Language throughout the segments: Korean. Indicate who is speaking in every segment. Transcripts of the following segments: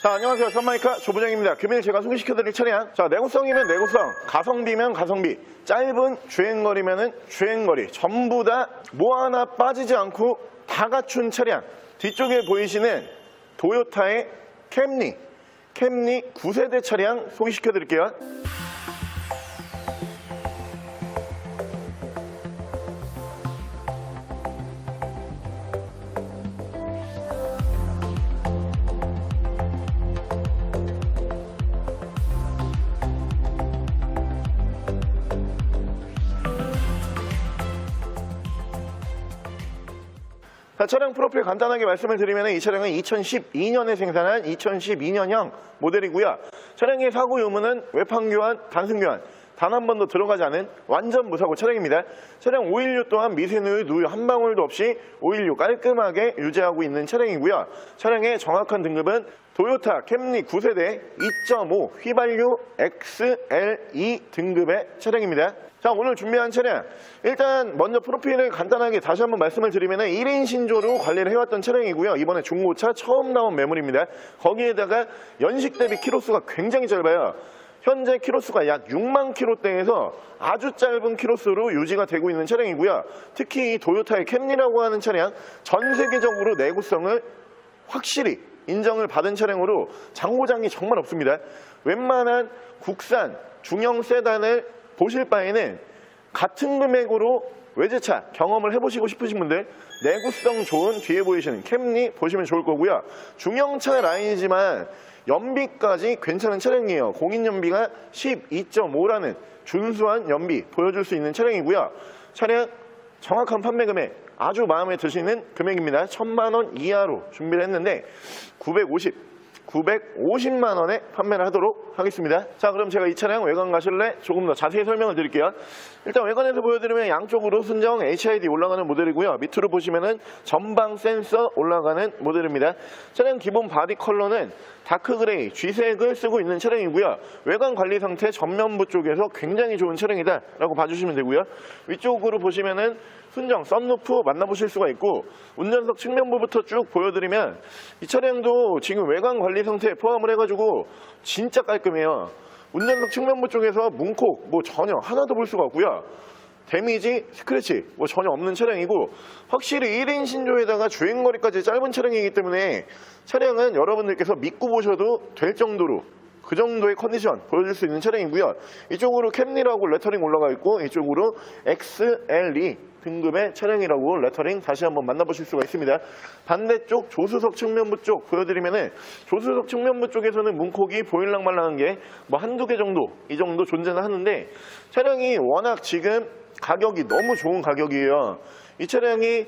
Speaker 1: 자, 안녕하세요. 선마이카 조부장입니다. 금일 제가 소개시켜드릴 차량. 자, 내구성이면 내구성, 가성비면 가성비, 짧은 주행거리면은 주행거리, 전부 다 뭐 하나 빠지지 않고 다 갖춘 차량. 뒤쪽에 보이시는 도요타의 캠리, 캠리 9세대 차량 소개시켜드릴게요. 자, 차량 프로필 간단하게 말씀을 드리면 이 차량은 2012년에 생산한 2012년형 모델이고요. 차량의 사고 유무는 외판 교환, 단순 교환, 단 한 번도 들어가지 않은 완전 무사고 차량입니다. 차량 오일류 또한 미세누유, 누유 한 방울도 없이 오일류 깔끔하게 유지하고 있는 차량이고요. 차량의 정확한 등급은 도요타 캠리 9세대 2.5 휘발유 XLE 등급의 차량입니다. 자 오늘 준비한 차량 일단 먼저 프로필을 간단하게 다시 한번 말씀을 드리면 1인 신조로 관리를 해왔던 차량이고요 이번에 중고차 처음 나온 매물입니다 거기에다가 연식 대비 키로수가 굉장히 짧아요 현재 키로수가 약 6만 키로대에서 아주 짧은 키로수로 유지가 되고 있는 차량이고요 특히 이 도요타의 캠리라고 하는 차량 전 세계적으로 내구성을 확실히 인정을 받은 차량으로 장고장이 정말 없습니다. 웬만한 국산 중형 세단을 보실 바에는 같은 금액으로 외제차 경험을 해보시고 싶으신 분들 내구성 좋은 뒤에 보이시는 캠리 보시면 좋을 거고요. 중형차 라인이지만 연비까지 괜찮은 차량이에요. 공인 연비가 12.5라는 준수한 연비 보여줄 수 있는 차량이고요. 차량 정확한 판매 금액 아주 마음에 드시는 금액입니다. 1000만 원 이하로 준비를 했는데 950 950만 원에 판매를 하도록 하겠습니다. 자, 그럼 제가 이 차량 외관 가실래 조금 더 자세히 설명을 드릴게요. 일단 외관에서 보여드리면 양쪽으로 순정 HID 올라가는 모델이고요. 밑으로 보시면은 전방 센서 올라가는 모델입니다. 차량 기본 바디 컬러는 다크 그레이, G색을 쓰고 있는 차량이고요. 외관 관리 상태 전면부 쪽에서 굉장히 좋은 차량이다라고 봐주시면 되고요. 위쪽으로 보시면은 순정 썬루프 만나보실 수가 있고 운전석 측면부부터 쭉 보여드리면 이 차량도 지금 외관 관리 상태에 포함을 해가지고 진짜 깔끔해요. 운전석 측면부 쪽에서 문콕 뭐 전혀 하나도 볼 수가 없고요. 데미지, 스크래치 뭐 전혀 없는 차량이고 확실히 1인 신조에다가 주행거리까지 짧은 차량이기 때문에 차량은 여러분들께서 믿고 보셔도 될 정도로 그 정도의 컨디션 보여줄 수 있는 차량이고요. 이쪽으로 캠리라고 레터링 올라가 있고 이쪽으로 XLE 등급의 차량이라고 레터링 다시 한번 만나보실 수가 있습니다. 반대쪽 조수석 측면부 쪽 보여드리면은 조수석 측면부 쪽에서는 문콕이 보일랑말랑한 게 뭐 한두 개 정도 이 정도 존재는 하는데 차량이 워낙 지금 가격이 너무 좋은 가격이에요. 이 차량이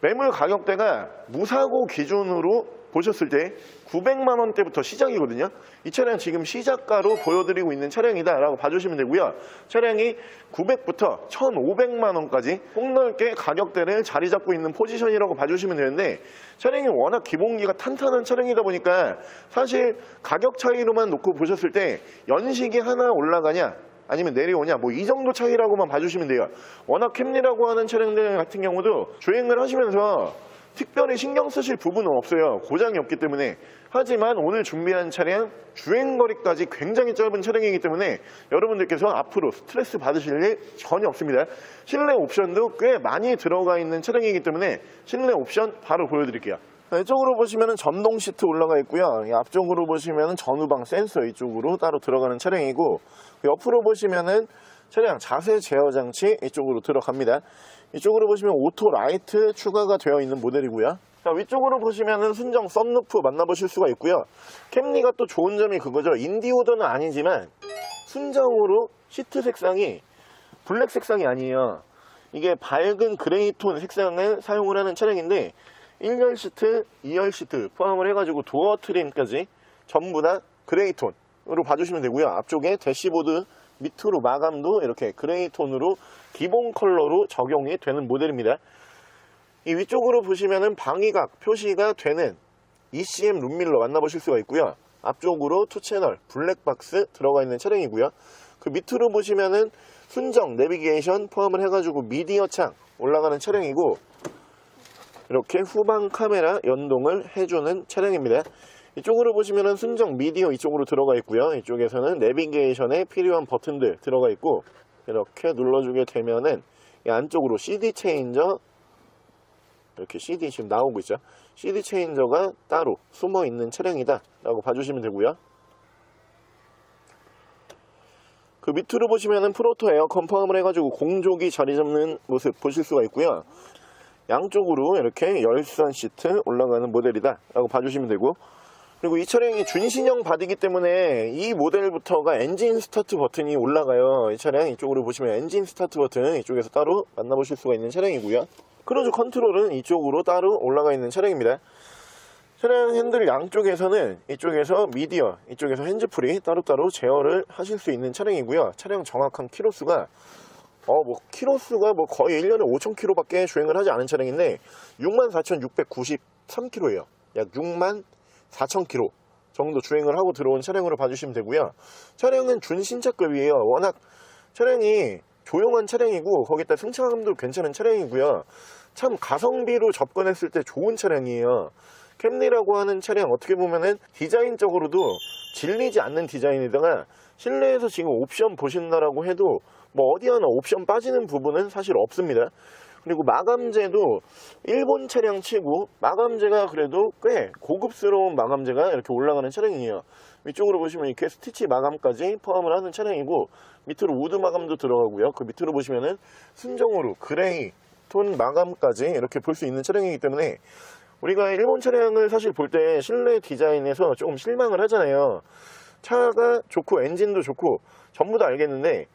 Speaker 1: 매물 가격대가 무사고 기준으로 보셨을 때 900만 원대부터 시작이거든요. 이 차량 지금 시작가로 보여드리고 있는 차량이다라고 봐주시면 되고요. 차량이 900부터 1,500만 원까지 폭넓게 가격대를 자리 잡고 있는 포지션이라고 봐주시면 되는데 차량이 워낙 기본기가 탄탄한 차량이다 보니까 사실 가격 차이로만 놓고 보셨을 때 연식이 하나 올라가냐 아니면 내려오냐 뭐 이 정도 차이라고만 봐주시면 돼요. 워낙 캠리라고 하는 차량들 같은 경우도 주행을 하시면서 특별히 신경 쓰실 부분은 없어요. 고장이 없기 때문에. 하지만 오늘 준비한 차량 주행거리까지 굉장히 짧은 차량이기 때문에 여러분들께서 앞으로 스트레스 받으실 일 전혀 없습니다. 실내 옵션도 꽤 많이 들어가 있는 차량이기 때문에 실내 옵션 바로 보여드릴게요. 이쪽으로 보시면 전동 시트 올라가 있고요. 이 앞쪽으로 보시면 전후방 센서 이쪽으로 따로 들어가는 차량이고 옆으로 보시면은 차량 자세 제어 장치 이쪽으로 들어갑니다. 이쪽으로 보시면 오토 라이트 추가가 되어 있는 모델이고요. 자, 위쪽으로 보시면은 순정 썬루프 만나보실 수가 있고요. 캠리가 또 좋은 점이 그거죠. 인디오더는 아니지만 순정으로 시트 색상이 블랙 색상이 아니에요. 이게 밝은 그레이 톤 색상을 사용을 하는 차량인데 1열 시트, 2열 시트 포함을 해가지고 도어 트림까지 전부 다 그레이 톤으로 봐주시면 되고요. 앞쪽에 대시보드 밑으로 마감도 이렇게 그레이 톤으로 기본 컬러로 적용이 되는 모델입니다. 이 위쪽으로 보시면은 방위각 표시가 되는 ECM 룸밀러 만나보실 수가 있고요. 앞쪽으로 투 채널 블랙박스 들어가 있는 차량이고요. 그 밑으로 보시면은 순정 내비게이션 포함을 해가지고 미디어 창 올라가는 차량이고 이렇게 후방 카메라 연동을 해주는 차량입니다. 이쪽으로 보시면은 순정 미디어 이쪽으로 들어가 있고요. 이쪽에서는 내비게이션에 필요한 버튼들 들어가 있고 이렇게 눌러주게 되면은 이 안쪽으로 CD 체인저 이렇게 CD 지금 나오고 있죠. CD 체인저가 따로 숨어 있는 차량이다 라고 봐주시면 되고요. 그 밑으로 보시면은 프로토 에어컨 포함을 해가지고 공조기 자리 잡는 모습 보실 수가 있고요. 양쪽으로 이렇게 열선 시트 올라가는 모델이다 라고 봐주시면 되고 그리고 이 차량이 준신형 바디기 때문에 이 모델부터가 엔진 스타트 버튼이 올라가요. 이 차량 이쪽으로 보시면 엔진 스타트 버튼 이쪽에서 따로 만나보실 수가 있는 차량이고요. 크루즈 컨트롤은 이쪽으로 따로 올라가 있는 차량입니다. 차량 핸들 양쪽에서는 이쪽에서 미디어 이쪽에서 핸즈프리 따로따로 제어를 하실 수 있는 차량이고요. 차량 정확한 키로수가 어, 뭐, 키로수가 뭐 거의 1년에 5,000km밖에 주행을 하지 않은 차량인데, 64,693km예요. 약 64,000km 정도 주행을 하고 들어온 차량으로 봐주시면 되고요. 차량은 준신차급이에요. 워낙 차량이 조용한 차량이고, 거기다 승차감도 괜찮은 차량이고요. 참 가성비로 접근했을 때 좋은 차량이에요. 캠리라고 하는 차량 어떻게 보면은 디자인적으로도 질리지 않는 디자인에다가 실내에서 지금 옵션 보신다라고 해도 뭐 어디 하나 옵션 빠지는 부분은 사실 없습니다. 그리고 마감재도 일본 차량 치고 마감재가 그래도 꽤 고급스러운 마감재가 이렇게 올라가는 차량이에요. 위쪽으로 보시면 이렇게 스티치 마감까지 포함을 하는 차량이고 밑으로 우드 마감도 들어가고요. 그 밑으로 보시면은 순정으로 그레이 톤 마감까지 이렇게 볼 수 있는 차량이기 때문에 우리가 일본 차량을 사실 볼 때 실내 디자인에서 조금 실망을 하잖아요. 차가 좋고 엔진도 좋고 전부 다 알겠는데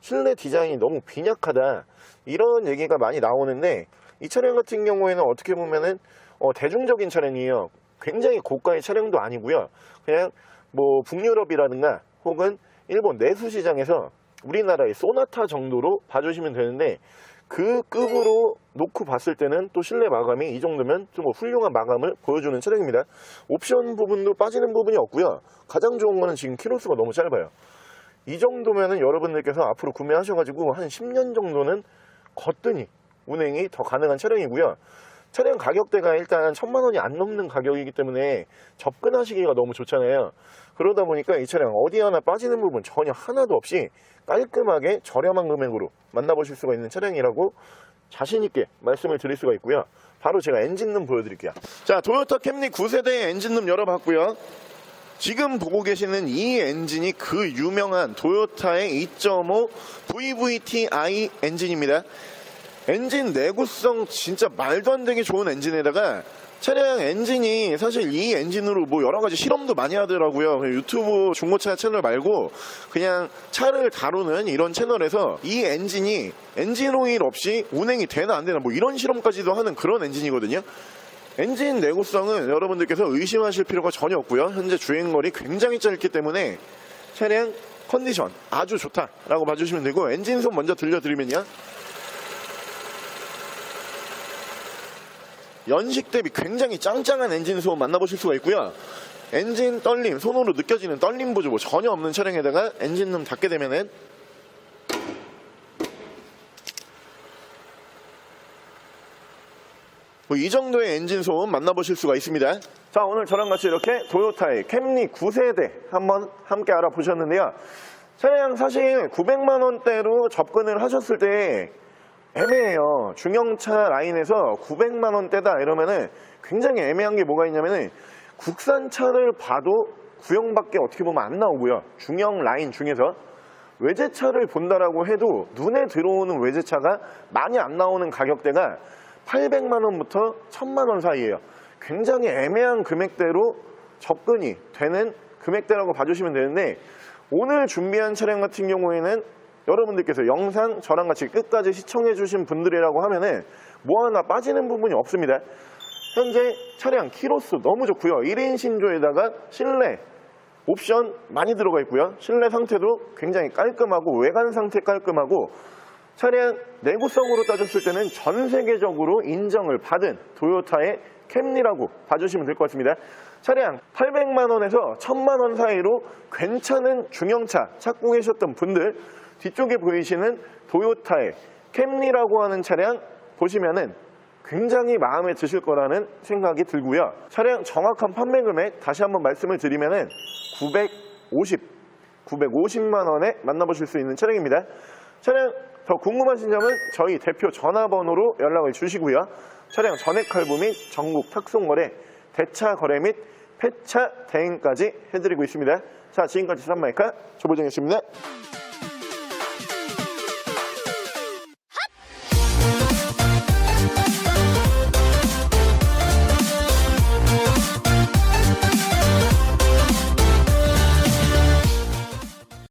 Speaker 1: 실내 디자인이 너무 빈약하다 이런 얘기가 많이 나오는데 이 차량 같은 경우에는 어떻게 보면은 어, 대중적인 차량이에요. 굉장히 고가의 차량도 아니고요. 그냥 뭐 북유럽이라든가 혹은 일본 내수 시장에서 우리나라의 소나타 정도로 봐주시면 되는데 그 급으로 놓고 봤을 때는 또 실내 마감이 이 정도면 좀 훌륭한 마감을 보여주는 차량입니다. 옵션 부분도 빠지는 부분이 없고요. 가장 좋은 거는 지금 키로수가 너무 짧아요. 이 정도면은 여러분들께서 앞으로 구매하셔가지고 한 10년 정도는 거뜬히 운행이 더 가능한 차량이고요. 차량 가격대가 일단 천만 원이 안 넘는 가격이기 때문에 접근하시기가 너무 좋잖아요. 그러다 보니까 이 차량 어디 하나 빠지는 부분 전혀 하나도 없이 깔끔하게 저렴한 금액으로 만나보실 수가 있는 차량이라고 자신있게 말씀을 드릴 수가 있고요. 바로 제가 엔진룸 보여드릴게요. 자, 도요타 캠리 9세대 엔진룸 열어봤고요. 지금 보고 계시는 이 엔진이 그 유명한 도요타의 2.5 VVT-i 엔진입니다. 엔진 내구성 진짜 말도 안 되게 좋은 엔진에다가 차량 엔진이 사실 이 엔진으로 뭐 여러 가지 실험도 많이 하더라고요. 유튜브 중고차 채널 말고 그냥 차를 다루는 이런 채널에서 이 엔진이 엔진 오일 없이 운행이 되나 안 되나 뭐 이런 실험까지도 하는 그런 엔진이거든요. 엔진 내구성은 여러분들께서 의심하실 필요가 전혀 없고요. 현재 주행거리 굉장히 짧기 때문에 차량 컨디션 아주 좋다라고 봐주시면 되고 엔진 소음 먼저 들려드리면요. 연식 대비 굉장히 짱짱한 엔진 소음 만나보실 수가 있고요. 엔진 떨림, 손으로 느껴지는 떨림 보조 뭐 전혀 없는 차량에다가 엔진룸 닫게 되면은 뭐 이 정도의 엔진 소음 만나보실 수가 있습니다. 자, 오늘 저랑 같이 이렇게 도요타의 캠리 9세대 한번 함께 알아보셨는데요. 차량 사실 900만 원대로 접근을 하셨을 때 애매해요. 중형차 라인에서 900만 원대다 이러면은 굉장히 애매한 게 뭐가 있냐면은 국산차를 봐도 구형밖에 어떻게 보면 안 나오고요. 중형 라인 중에서 외제차를 본다라고 해도 눈에 들어오는 외제차가 많이 안 나오는 가격대가 800만 원부터 1000만 원 사이예요. 굉장히 애매한 금액대로 접근이 되는 금액대라고 봐주시면 되는데 오늘 준비한 차량 같은 경우에는 여러분들께서 영상 저랑 같이 끝까지 시청해 주신 분들이라고 하면은 뭐 하나 빠지는 부분이 없습니다. 현재 차량 키로수 너무 좋고요. 1인 신조에다가 실내 옵션 많이 들어가 있고요. 실내 상태도 굉장히 깔끔하고 외관 상태 깔끔하고 차량 내구성으로 따졌을 때는 전 세계적으로 인정을 받은 도요타의 캠리라고 봐주시면 될 것 같습니다. 차량 800만 원에서 1000만 원 사이로 괜찮은 중형차 찾고 계셨던 분들 뒤쪽에 보이시는 도요타의 캠리라고 하는 차량 보시면은 굉장히 마음에 드실 거라는 생각이 들고요. 차량 정확한 판매 금액 다시 한번 말씀을 드리면은 950, 950만 원에 만나보실 수 있는 차량입니다. 차량 더 궁금하신 점은 저희 대표 전화번호로 연락을 주시고요. 차량 전액 할부 및 전국 탁송 거래, 대차 거래 및 폐차 대행까지 해드리고 있습니다. 자, 지금까지 산마이카 조보정이었습니다.